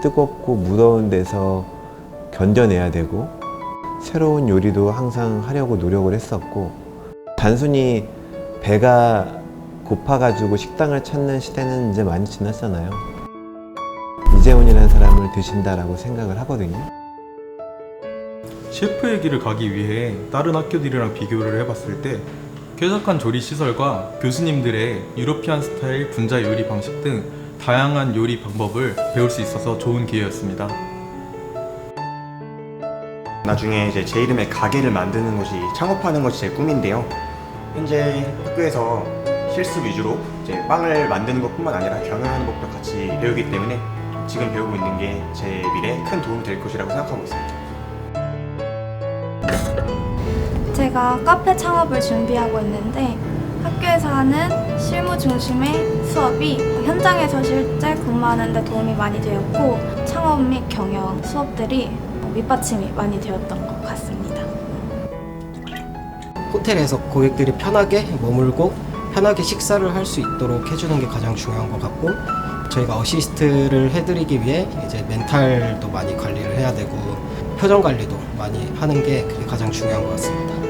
뜨겁고 무더운 데서 견뎌내야 되고 새로운 요리도 항상 하려고 노력을 했었고 단순히 배가 고파가지고 식당을 찾는 시대는 이제 많이 지났잖아요. 이재훈이라는 사람을 드신다라고 생각을 하거든요. 셰프의 길을 가기 위해 다른 학교들이랑 비교를 해봤을 때 쾌적한 조리 시설과 교수님들의 유로피안 스타일 분자 요리 방식 등 다양한 요리 방법을 배울 수 있어서 좋은 기회였습니다. 나중에 이제 제 이름의 가게를 만드는 것이 창업하는 것이 제 꿈인데요. 현재 학교에서 실습 위주로 이제 빵을 만드는 것뿐만 아니라 경영하는 법도 같이 배우기 때문에 지금 배우고 있는 게 제 미래에 큰 도움이 될 것이라고 생각하고 있습니다. 제가 카페 창업을 준비하고 있는데 학교에서 하는 실무 중심의 수업이 현장에서 실제 근무하는 데 도움이 많이 되었고 창업 및 경영 수업들이 밑받침이 많이 되었던 것 같습니다. 호텔에서 고객들이 편하게 머물고 편하게 식사를 할 수 있도록 해주는 게 가장 중요한 것 같고 저희가 어시스트를 해드리기 위해 이제 멘탈도 많이 관리를 해야 되고 표정 관리도 많이 하는 게 가장 중요한 것 같습니다.